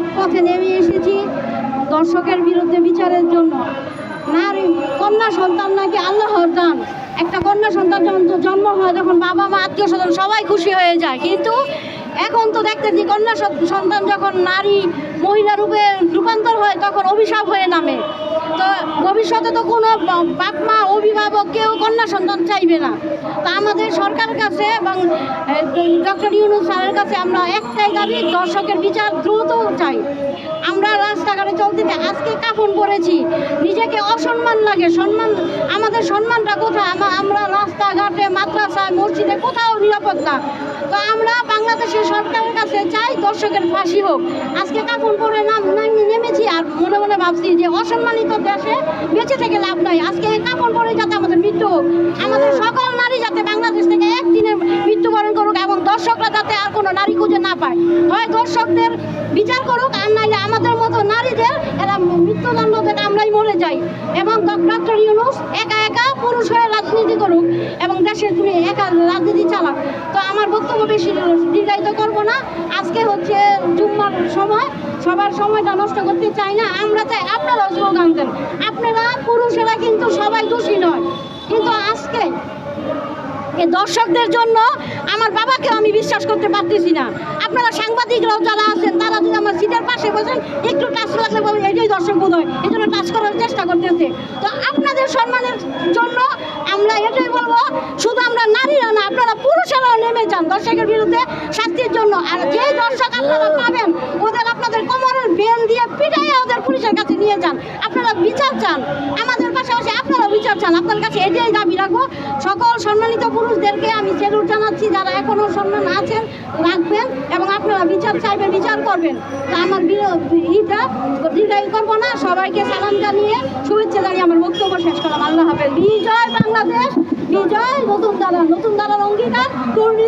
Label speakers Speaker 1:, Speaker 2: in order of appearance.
Speaker 1: পথে নেমে এসেছি দর্শকের বিরুদ্ধে বিচারের জন্য। নারী, কন্যা সন্তান নাকি আল্লাহর দান? একটা কন্যা সন্তান যখন জন্ম হয়, তখন বাবা, মা, আত্মীয় স্বজন সবাই খুশি হয়ে যায়। কিন্তু এখন তো দেখতেছি কন্যা সন- সন্তান যখন নারী, মহিলা রূপে রূপান্তর হয়, তখন অভিশাপ হয়ে নামে। তো ভবিষ্যতে তো কোনো বাপ মা, অভিভাবক কেউ কন্যা সন্তান চাইবে না। তা আমাদের সরকারের কাছে এবং ডক্টর ইউনুস স্যারের কাছে আমরা একটাই দাবি, দর্শকের বিচার দ্রুত চাই। আমরা রাস্তাঘাটে চলতে আজকে কাফন পরেছি। নিজেকে অসম্মান লাগে। সম্মান, আমাদের সম্মানটা কোথায়? আমরা রাস্তাঘাটে, মাদ্রাসায়, মসজিদে কোথাও নিরাপদ না। তো আমরা বাংলাদেশের সরকারের কাছে চাই দর্শকের ফাঁসি হোক। আজকে কাপড় পরে নাম মনে মনে ভাবছি যে অসম্মানিত দেশে বেঁচে থেকে লাভ নাই। আজকে এই কাপড় পরে যাতে আমাদের মৃত্যু, আমাদের সকল নারী যাতে বাংলাদেশ থেকে একদিনে মৃত্যুবরণ করুক এবং দর্শকরা যাতে আর কোনো নারী খুঁজে না পায়। হয় দর্শকদের বিচার করুক, আর নাইলে আমাদের মতো নারীদের এরা মৃত্যুদণ্ড থেকে আমরাই মরে যাই। এবং ডক্টর ইউনুস একা একা পুরুষ হয়ে রাজনীতি করুক এবং দেশের একা রাজনীতি চালাক আমার বক্তব্য বেশি দীর্ঘায়িত করব না। আজকে হচ্ছে জুম্মার সময়। সবার সময়টা নষ্ট করতে চাই না। আমরা চাই আপনারাও স্লোগান দেন। আপনারা পুরুষেরা কিন্তু সবাই দোষী নয়। কিন্তু আজকে দর্শকদের জন্য আমার বাবাকে আমি বিশ্বাস করতে পারতেছি না। আপনারা সাংবাদিকরাও যারা আছেন, তারা যদি আমার সিটের পাশে বসেন, একটু টাচ লাগলে বলবেন এটাই দর্শক বোধ হয় এই জন্য টাচ করার চেষ্টা করতেছে। তো আপনাদের সম্মানের জন্য পুরুষেরাও নেমে যান দর্শকের বিরুদ্ধে শাস্তির জন্য। আর যে দর্শক আপনারা পাবেন, ওদের আপনাদের কোমরের বেল দিয়ে পিটাইয়া ওদের পুলিশের কাছে নিয়ে যান। আপনারা বিচার চান। আমাদের পাশাপাশি আপনারা বিচার চান। আপনার কাছে এটাই দাবি রাখব। সকল সম্মানিত পুরুষদেরকে আমি সেলুট জানাচ্ছি, যারা এখনও সম্মান আছেন, রাখবেন এবং আপনারা বিচার চাইবেন, বিচার করবেন। তা আমার ইটা দীর্ঘায়ু করব না। সবাইকে সালাম জানিয়ে শুভেচ্ছা জানিয়ে আমার বক্তব্য শেষ করলাম। আল্লাহ হাফেজ। বিজয় বাংলাদেশ। বিজয় নতুন দালাল নতুন দালাল অঙ্গীকার